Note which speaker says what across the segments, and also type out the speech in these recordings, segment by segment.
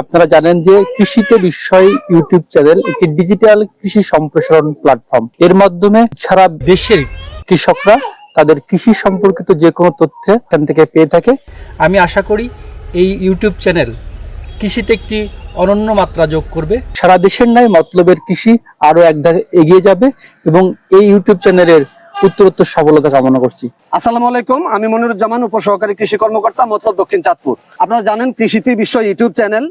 Speaker 1: আপনারা জানেন যে কৃষিতে বিষয় ইউটিউব চ্যানেল একটি ডিজিটাল কৃষি সম্প্রসারণ প্ল্যাটফর্ম। এর মাধ্যমে সারা দেশের কৃষকরা তাদের কৃষি সম্পর্কিত যে কোনো তথ্য এখান থেকে পেয়ে থাকে।
Speaker 2: আমি আশা করি এই ইউটিউব চ্যানেল কৃষিতে একটি অনন্য মাত্রা যোগ করবে।
Speaker 1: সারা দেশের নয় মতলবের কৃষি আরও এক এগিয়ে যাবে এবং এই ইউটিউব চ্যানেলের উত্তরোত্তর সফলতা কামনা করছি।
Speaker 3: আসসালামু আলাইকুম আমি মনিরুজ্জামান উপসহকারী কৃষি কর্মকর্তা মতলব দক্ষিণ চাঁদপুর। আপনারা জানেন কৃষিতে বিশ্ব ইউটিউব চ্যানেল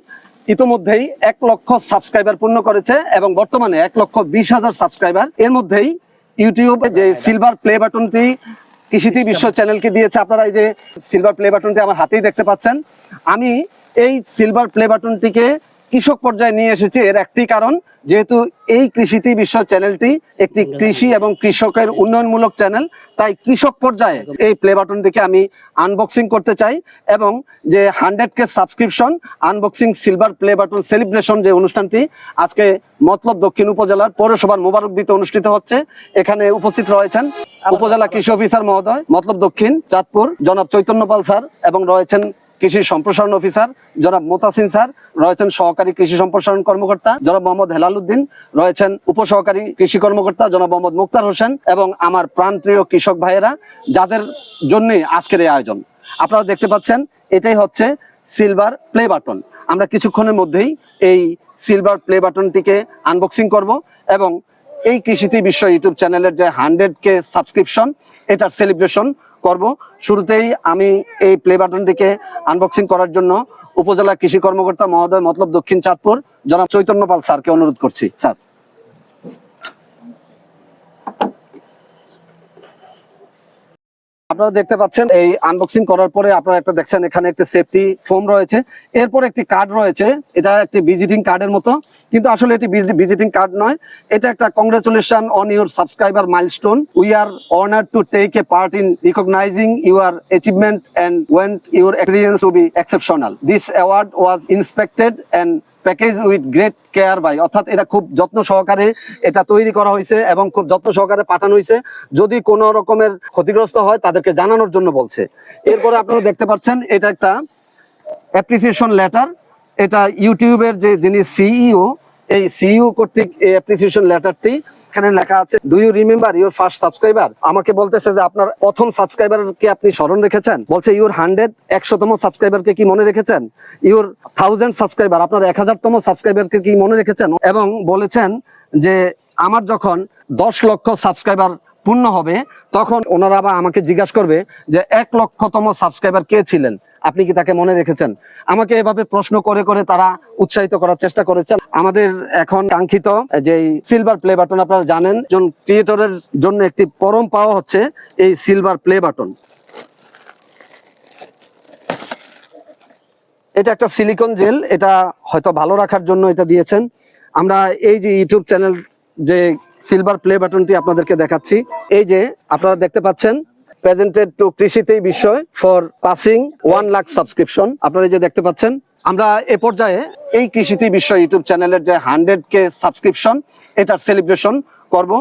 Speaker 3: ইতোমধ্যেই এক লক্ষ সাবস্ক্রাইবার পূর্ণ করেছে এবং বর্তমানে এক লক্ষ বিশ হাজার সাবস্ক্রাইবার। এর মধ্যেই ইউটিউবে যে সিলভার প্লে বাটনটি কৃষিতে বিশ্ব চ্যানেলকে দিয়েছে আপনারা এই যে সিলভার প্লে বাটনটি আমার হাতেই দেখতে পাচ্ছেন। আমি এই সিলভার প্লে বাটনটিকে কৃষক পর্যায়ে নিয়ে এসেছি এর একটি কারণ যেহেতু এই কৃষিতে বিশ্ব চ্যানেলটি একটি কৃষি এবং কৃষকের উন্নয়নমূলক চ্যানেল তাই কৃষক পর্যায়ে এই প্লে বাটনটিকে আমি আনবক্সিং করতে চাই এবং যে hundred K subscription unboxing silver play button celebration যে অনুষ্ঠানটি আজকে মতলব দক্ষিণ উপজেলার পৌরসভার মোবারক দিতে অনুষ্ঠিত হচ্ছে এখানে উপস্থিত রয়েছেন উপজেলা কৃষি অফিসার মহোদয় মতলব দক্ষিণ চাঁদপুর জনাব চৈতন্য পাল স্যার এবং রয়েছেন কৃষি সম্প্রসারণ অফিসার, জনাব মোতাসিন স্যার, রয়েছেন সহকারী কৃষি সম্প্রসারণ কর্মকর্তা, জনাব মোহাম্মদ হেলাল উদ্দিন রয়েছেন উপসহকারী কৃষি কর্মকর্তা, জনাব মোহাম্মদ মুক্তার হোসেন এবং আমার প্রাণপ্রিয় কৃষক ভাইয়েরা যাদের জন্য আজকের এই আয়োজন। আপনারা দেখতে পাচ্ছেন, এটাই হচ্ছে সিলভার প্লে বাটন আমরা কিছুক্ষণের মধ্যেই এই সিলভার প্লে বাটনটিকে আনবক্সিং করব এবং এই কৃষিতে বিশ্ব ইউটিউব চ্যানেলের যে হান্ড্রেড কে সাবস্ক্রিপশন, এটার সেলিব্রেশন করব। শুরুতেই আমি এই প্লে বাটনটিকে আনবক্সিং করার জন্য উপজেলা কৃষি কর্মকর্তা মহোদয় মতলব দক্ষিণ চাঁদপুর জনাব চৈতন্য পাল স্যারকে অনুরোধ করছি। স্যার। আপনারা দেখতে পাচ্ছেন, এই আনবক্সিং করার পরে আপনারা একটা দেখছেন, এখানে একটা সেফটি ফোম রয়েছে। এরপর একটি কার্ড রয়েছে, এটা একটি ভিজিটিং কার্ডের মতো। কিন্তু আসলে এটি ভিজিটিং কার্ড নয়, এটা একটা congratulation on your subscriber milestone we are honour to take a part in recognising your achievement and when your experience we be exceptional this award was inspected and package with great care by অর্থাৎ এটা খুব যত্ন সহকারে এটা তৈরি করা হয়েছে এবং খুব যত্ন সহকারে পাঠানো হয়েছে। যদি কোনো রকমের ক্ষতিগ্রস্ত হয়, তাদেরকে জানানোর জন্য বলছে। এরপরে আপনারা দেখতে পাচ্ছেন, এটা একটা অ্যাপ্রিসিয়েশন লেটার এটা ইউটিউবের যে যিনি সিইও এই সিইও কর্তৃক এই অ্যাপ্রিসিয়েশন লেটারটি, এখানে লেখা আছে do you remember your first subscriber আমাকে বলতেছে যে, আপনার প্রথম সাবস্ক্রাইবারকে আপনি স্মরণ রেখেছেন? বলছে ইউর হান্ড্রেড একশোতম সাবস্ক্রাইবারকে কি মনে রেখেছেন? ইউর থাউজেন্ড সাবস্ক্রাইবার আপনার এক হাজারতম সাবস্ক্রাইবারকে কি মনে রেখেছেন? এবং বলেছেন যে, আমার যখন দশ লক্ষ সাবস্ক্রাইবার পূর্ণ হবে, তখন ওনারা আবার আমাকে জিজ্ঞাসা করবে যে এক লক্ষতম সাবস্ক্রাইবার কে ছিলেন? আপনি কি তাকে মনে রেখেছেন? আমাকে এভাবে প্রশ্ন করে করে তারা উৎসাহিত করার চেষ্টা করেছেন। আমাদের এখন কাঙ্ক্ষিত যে সিলভার প্লে বাটন আপনারা জানেন, একজন ক্রিয়েটরের জন্য একটি পরম পাওয়া হচ্ছে এই সিলভার প্লে বাটন এটা একটা সিলিকন জেল এটা হয়তো ভালো রাখার জন্য এটা দিয়েছেন। আমরা এই যে ইউটিউব চ্যানেল যে সিলভার প্লে বাটনটি আপনাদেরকে দেখাচ্ছি। এই যে আপনারা দেখতে পাচ্ছেন প্রেজেন্টেড টু কৃষিতেই বিষয় for passing one lakh subscription আপনারা যে দেখতে পাচ্ছেন, আমরা এ পর্যায়ে এই কৃষিতে বিষয় ইউটিউব চ্যানেলের যে হান্ড্রেড কে সাবস্ক্রিপশন এটার সেলিব্রেশন করব।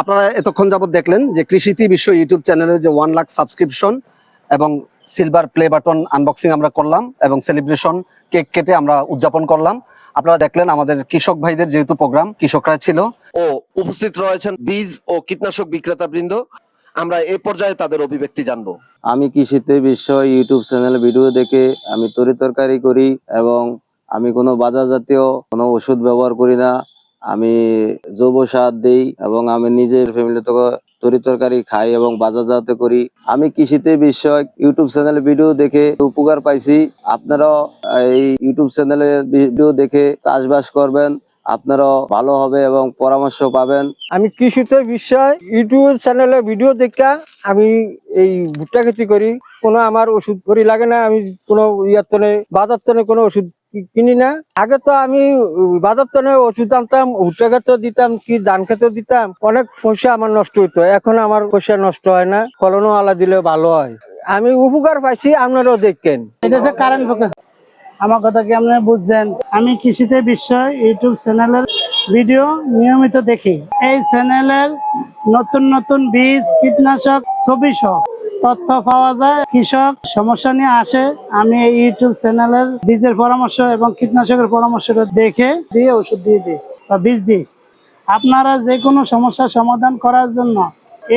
Speaker 3: আপনারা এতক্ষণ যাবত দেখলেন যে কৃষিতি বিশ্ব ইউটিউব চ্যানেলের যে ওয়ান লাখ সাবস্ক্রিপশন এবং সিলভার প্লে বাটন আনবক্সিং আমরা করলাম এবং সেলিব্রেশন কেক কেটে আমরা উদযাপন করলাম। আপনারা দেখলেন আমাদের কৃষক ভাইদের যেহেতু প্রোগ্রাম কৃষকরা ছিল।
Speaker 4: ও উপস্থিত রয়েছেন বীজ ও কীটনাশক বিক্রেতা বৃন্দ আমরা এ পর্যায়ে তাদের অভিব্যক্তি জানব।
Speaker 5: আমি কৃষিতে বিশ্ব ইউটিউব চ্যানেল ভিডিও দেখে আমি তরি তরকারি করি এবং আমি কোনো বাজার জাতীয় কোনো ওষুধ ব্যবহার করি না। আমি জৈব সার দিই এবং আমি নিজের ফ্যামিলিতে তরি তরকারি খাই এবং বাজারজাত করি। আমি কৃষিতে বিষয়ক ইউটিউব চ্যানেল ভিডিও দেখে উপকার পাইছি। আপনারাও এই ইউটিউব চ্যানেলের ভিডিও দেখে চাষবাস করবেন, আপনারাও ভালো হবে এবং পরামর্শ পাবেন।
Speaker 6: আমি কৃষিতে বিষয় ইউটিউব চ্যানেলে ভিডিও দেখা, আমি এই ভুট্টা খেতি করি। কোনো আমার ওষুধ করি লাগে না, আমি কোনো ইয়ার তনে, বাজার তনে কোনো ওষুধ কিনি না। আগে তো আমি বাজার তনে ওষুধ আনতাম, ভুট্টা দিতাম, কি ধান খেতে দিতাম। অনেক পয়সা আমার নষ্ট হইতো। এখন আমার পয়সা নষ্ট হয় না, ফলনও আলা দিলে ভালো হয়। আমি উপকার পাইছি, আপনারাও দেখেন।
Speaker 7: আমার কথা কি আপনি বুঝছেন? আমি কৃষিতে বিষয় ইউটিউব চ্যানেলের ভিডিও নিয়মিত দেখি। এই চ্যানেলের নতুন নতুন বীজ, কীটনাশক, ছবি সহ। তথ্য পাওয়া যায়। কৃষক, সমস্যা নিয়ে আসে। আমি এই ইউটিউব চ্যানেলের বীজের পরামর্শ এবং কীটনাশকের পরামর্শটা দেখে দিয়ে ওষুধ দিয়ে দিই বা বীজ দিই। আপনারা যে কোনো সমস্যার সমাধান করার জন্য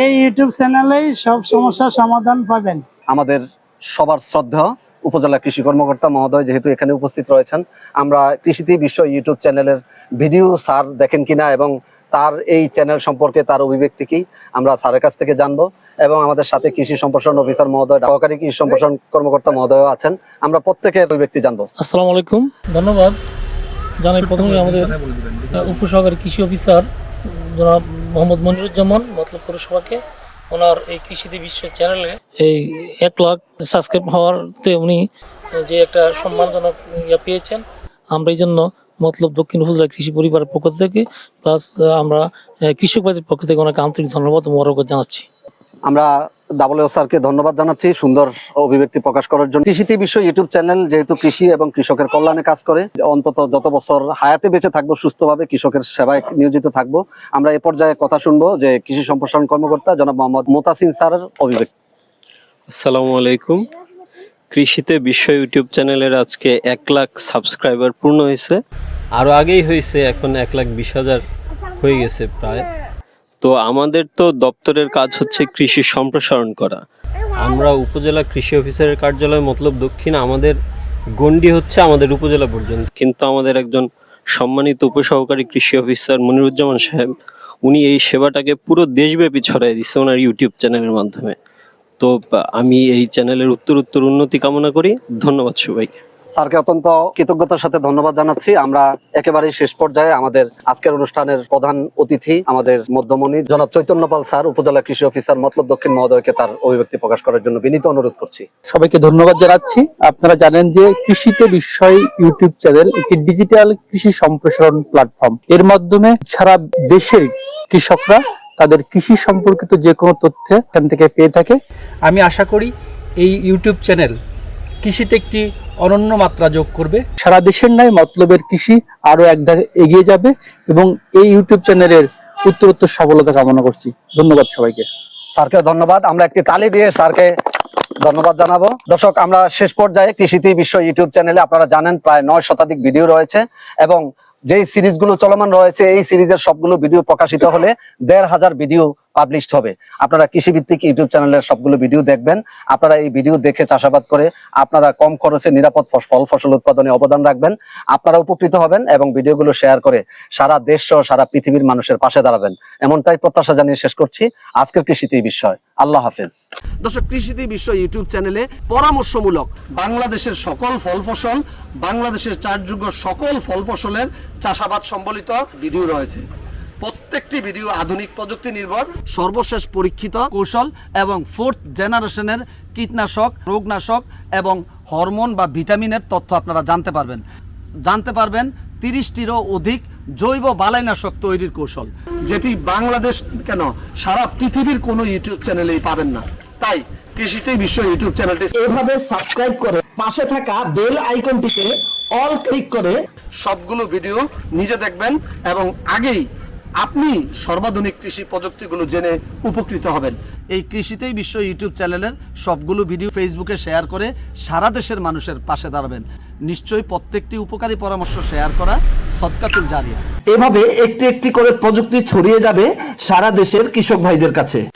Speaker 7: এই ইউটিউব চ্যানেলেই সব সমস্যার সমাধান পাবেন।
Speaker 3: আমাদের সবার শ্রদ্ধা, উপজেলা কৃষি কর্মকর্তা মহোদয় যেহেতু এখানে উপস্থিত রয়েছেন, আমরা কৃষিতে বিশ্ব ইউটিউব চ্যানেলের ভিডিও স্যার দেখেন কিনা এবং তার এই চ্যানেল সম্পর্কে তার অভিব্যক্তি কি আমরা স্যারের কাছ থেকে জানব এবং আমাদের সাথে কৃষি সম্প্রসারণ অফিসার মহোদয় সহকারী কৃষি সম্প্রসারণ কর্মকর্তা মহোদয় আছেন। আমরা প্রত্যেকের অভিব্যক্তি জানব।
Speaker 8: আসসালামু আলাইকুম। ধন্যবাদ। জানাই প্রথমে আমাদের উপসহকারী কৃষি অফিসার জনাব মোহাম্মদ মনিরুজ্জামান মতলব পৌরসভাকে। ওনার এই কৃষিতে বিশ্ব চ্যানেলে এই এক লাখ সাবস্ক্রাইব হওয়ারতে উনি যে একটা সম্মানজনক ইয়া পেয়েছেন। আমরা এই জন্য মতলব দক্ষিণ উপজেলা কৃষি পরিবারের পক্ষ থেকে প্লাস আমরা আহ, কৃষক ভাইদের পক্ষ থেকে ওনাকে আন্তরিক ধন্যবাদ ও মোবারকবাদ জানাচ্ছি।
Speaker 3: আমরা ডাবল স্যারকে ধন্যবাদ জানাচ্ছি সুন্দর অভিব্যক্তি প্রকাশ করার জন্য। কৃষিতে বিশ্ব ইউটিউব চ্যানেল যেহেতু কৃষি এবং কৃষকের কল্যাণে কাজ করে অন্তত যত বছর হায়াতে বেঁচে থাকব সুস্থভাবে কৃষকের সেবায় নিয়োজিত থাকব আমরা এ পর্যায়ে কথা শুনব যে কৃষি সম্প্রসারণ কর্মকর্তা জনাব মোহাম্মদ মোতাসিন স্যারের অভিব্যক্তি।
Speaker 9: আসসালামু আলাইকুম। কৃষিতে বিশ্ব ইউটিউব চ্যানেলের আজকে এক লাখ সাবস্ক্রাইবার পূর্ণ হয়েছে।
Speaker 10: আরও আগেই হয়েছে এখন এক লাখ বিশ হাজার হয়ে গেছে প্রায়।
Speaker 9: তো আমাদের তো দপ্তরের কাজ হচ্ছে কৃষি সম্প্রসারণ করা।
Speaker 10: আমরা উপজেলা কৃষি অফিসারের কার্যালয় মতলব দক্ষিণ আমাদের গন্ডি হচ্ছে আমাদের উপজেলা পর্যন্ত।
Speaker 9: কিন্তু আমাদের একজন সম্মানিত উপসহকারী কৃষি অফিসার মনিরুজ্জামান সাহেব উনি এই সেবাটাকে পুরো দেশব্যাপী ছড়াই দিচ্ছে ওনার ইউটিউব চ্যানেলের মাধ্যমে। তো আমি এই চ্যানেলের উত্তর উত্তর উন্নতি কামনা করি। ধন্যবাদ সবাইকে।
Speaker 3: স্যারকে অত্যন্ত কৃতজ্ঞতার সাথে ধন্যবাদ জানাচ্ছি। আমরা একেবারে শেষ পর্যায়ে আমাদের আজকের অনুষ্ঠানের প্রধান অতিথি আমাদের মধ্যমণি জনাব চৈতন্য পাল স্যার উপজেলা কৃষি অফিসার মতলব দক্ষিণ মহোদয়কে তার অভিব্যক্তি প্রকাশ করার জন্য বিনীত অনুরোধ করছি।
Speaker 1: সবাইকে ধন্যবাদ জানাচ্ছি। আপনারা জানেন যে কৃষিতে বিষয় ইউটিউব চ্যানেল একটি ডিজিটাল কৃষি সম্প্রসারণ প্ল্যাটফর্ম। এর মাধ্যমে সারা দেশের কৃষকরা তাদের কৃষি সম্পর্কিত যে কোনো তথ্য এখান থেকে পেয়ে থাকে।
Speaker 2: আমি আশা করি এই ইউটিউব চ্যানেল কৃষিতে একটি অনন্য মাত্রা যোগ করবে।
Speaker 1: সারা দেশের নয় মতলবের কৃষি আরও এক ধাপ এগিয়ে যাবে এবং এই ইউটিউব চ্যানেলের উত্তরোত্তর সফলতা কামনা করছি। ধন্যবাদ সবাইকে।
Speaker 3: স্যারকে ধন্যবাদ। আমরা একটি তালি দিয়ে স্যারকে ধন্যবাদ জানাব। দর্শক আমরা শেষ পর্যায়ে কৃষিতে বিশ্ব ইউটিউব চ্যানেলে আপনারা জানেন প্রায় নয় শতাধিক ভিডিও রয়েছে এবং যেই সিরিজগুলো চলমান রয়েছে এই সিরিজের সবগুলো ভিডিও প্রকাশিত হলে দেড় হাজার ভিডিও পাবলিশড হবে। আপনারা কৃষিভিত্তিক ইউটিউব চ্যানেলের সবগুলো ভিডিও দেখবেন। আপনারা এই ভিডিও দেখে চাষাবাদ করে আপনারা কম খরচে নিরাপদ ফল, ফসল উৎপাদনে অবদান রাখবেন। আপনারা উপকৃত হবেন এবং ভিডিওগুলো শেয়ার করে সারা দেশ সহ সারা পৃথিবীর মানুষের পাশে দাঁড়াবেন। এমনটাই প্রত্যাশা জানিয়ে শেষ করছি। আজকের কৃষিতে এই বিষয়। আল্লাহ হাফেজ।
Speaker 4: দর্শক, কৃষিতে বিশ্ব ইউটিউব চ্যানেলে পরামর্শমূলক বাংলাদেশের সকল ফল ফসল, বাংলাদেশের চাষযোগ্য সকল ফল ফসলের চাষাবাদ সম্বলিত ভিডিও রয়েছে। প্রত্যেকটি ভিডিও আধুনিক প্রযুক্তি নির্ভর, সর্বশেষ পরীক্ষিত কৌশল এবং ফোর্থ জেনারেশনের কীটনাশক, রোগনাশক এবং হরমোন বা ভিটামিনের তথ্য আপনারা জানতে পারবেন। জানতে পারবেন তিরিশটিরও অধিক জৈব বালাইনাশক তৈরির কৌশল, যেটি বাংলাদেশ কেন সারা পৃথিবীর কোনো ইউটিউব চ্যানেলেই পাবেন না। তাই কৃষিতেই বিশ্ব ইউটিউব চ্যানেলটি
Speaker 11: এভাবে সাবস্ক্রাইব করে পাশে থাকা বেল আইকনটিতে অল ক্লিক করে
Speaker 4: সবগুলো ভিডিও নিজে দেখবেন এবং আগেই
Speaker 3: আপনি সর্বাধুনিক কৃষি প্রযুক্তিগুলো জেনে উপকৃত হবেন। এই কৃষিতেই বিশ্ব ইউটিউব চ্যানেলের সবগুলো ভিডিও ফেসবুকে শেয়ার করে সারা দেশের মানুষের পাশে দাঁড়াবেন। নিশ্চয়ই প্রত্যেকটি উপকারী পরামর্শ শেয়ার করা সৎকাতুল জারিয়া।
Speaker 4: এভাবে একটি একটি করে প্রযুক্তি ছড়িয়ে যাবে সারা দেশের কৃষক ভাইদের কাছে।